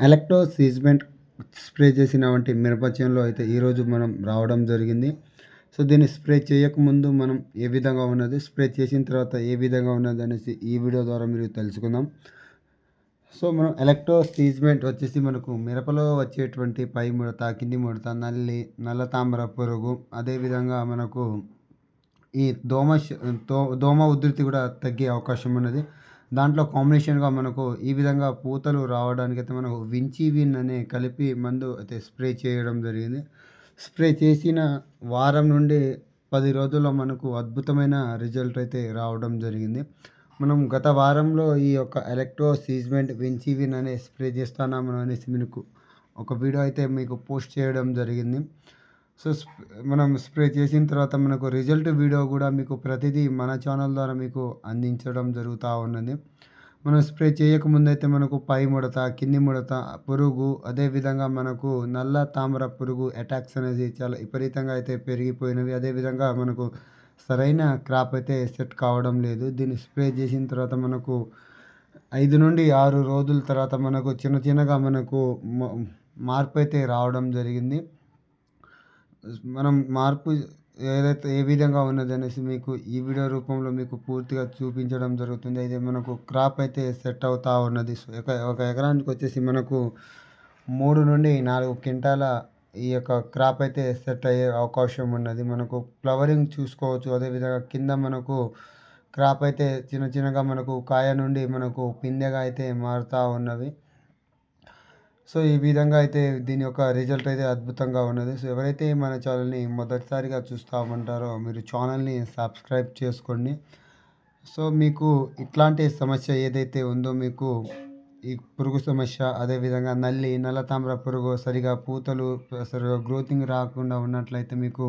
Electro సీజ్మెంట్ spray చేసిన వంటి మిరప చేనులో అయితే ఈరోజు మనం రావడం జరిగింది. సో దీన్ని స్ప్రే చేయకముందు మనం ఏ విధంగా ఉన్నది స్ప్రే చేసిన తర్వాత ఏ విధంగా ఉన్నది అనేసి ఈ వీడియో ద్వారా మీరు తెలుసుకుందాం. సో మనం ఎలక్ట్రో సీజ్మెంట్ వచ్చేసి మనకు మిరపలో వచ్చేటువంటి పై ముడత కింది ముడత నల్లి నల్ల తామర పురుగు అదేవిధంగా మనకు ఈ దోమ దోమ ఉధృతి కూడా తగ్గే అవకాశం ఉన్నది. దాంట్లో కాంబినేషన్గా మనకు ఈ విధంగా పూతలు రావడానికి అయితే మనకు విన్ అనే కలిపి మందు అయితే స్ప్రే చేయడం జరిగింది. స్ప్రే చేసిన వారం నుండి పది రోజుల్లో మనకు అద్భుతమైన రిజల్ట్ అయితే రావడం జరిగింది. మనం గత వారంలో ఈ యొక్క ఎలక్ట్రో సీజ్మెంట్ విన్ అనే స్ప్రే చేస్తున్నాము అనేసి మీకు ఒక వీడియో అయితే మీకు పోస్ట్ చేయడం జరిగింది. సో మనం స్ప్రే చేసిన తర్వాత మనకు రిజల్ట్ వీడియో కూడా మీకు ప్రతిదీ మన ఛానల్ ద్వారా మీకు అందించడం జరుగుతూ ఉన్నది. మనం స్ప్రే చేయకముందు అయితే మనకు పై ముడత కింది ముడత పురుగు అదేవిధంగా మనకు నల్ల తామర పురుగు అటాక్స్ అనేది చాలా విపరీతంగా అయితే పెరిగిపోయినవి. అదేవిధంగా మనకు సరైన క్రాప్ అయితే సెట్ కావడం లేదు. దీన్ని స్ప్రే చేసిన తర్వాత మనకు ఐదు నుండి ఆరు రోజుల తర్వాత మనకు చిన్న చిన్నగా మనకు మార్పు అయితే రావడం జరిగింది. మనం మార్పు ఏదైతే ఏ విధంగా ఉన్నది అనేసి మీకు ఈ వీడియో రూపంలో మీకు పూర్తిగా చూపించడం జరుగుతుంది. అయితే మనకు క్రాప్ అయితే సెట్ అవుతూ ఉన్నది. ఒక ఒక ఎకరానికి వచ్చేసి మనకు మూడు నుండి నాలుగు క్వింటాల ఈ యొక్క క్రాప్ అయితే సెట్ అయ్యే అవకాశం ఉన్నది. మనకు ఫ్లవరింగ్ చూసుకోవచ్చు. అదేవిధంగా కింద మనకు క్రాప్ అయితే చిన్న చిన్నగా మనకు కాయ నుండి మనకు పిందెగా అయితే మారుతూ ఉన్నవి. సో ఈ విధంగా అయితే దీని యొక్క రిజల్ట్ అయితే అద్భుతంగా ఉన్నది. సో ఎవరైతే మన ఛానల్ని మొదటిసారిగా చూస్తామంటారో మీరు ఛానల్ని సబ్స్క్రైబ్ చేసుకోండి. సో మీకు ఇట్లాంటి సమస్య ఏదైతే ఉందో మీకు ఈ పురుగు సమస్య అదేవిధంగా నల్లి నల్ల తామ్ర పురుగు సరిగా పూతలు సరిగా గ్రోతింగ్ రాకుండా ఉన్నట్లయితే మీకు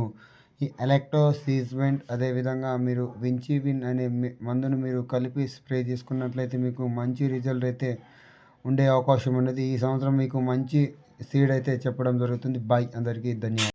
ఈ ఎలక్ట్రో సీజ్మెంట్ అదేవిధంగా మీరు విన్ అనే మందును మీరు కలిపి స్ప్రే చేసుకున్నట్లయితే మీకు మంచి రిజల్ట్ అయితే ఉండే అవకాశం ఉన్నది. ఈ సంవత్సరం మీకు మంచి సీడ్ అయితే చెప్పడం జరుగుతుంది. బాయ్. అందరికీ ధన్యవాదాలు.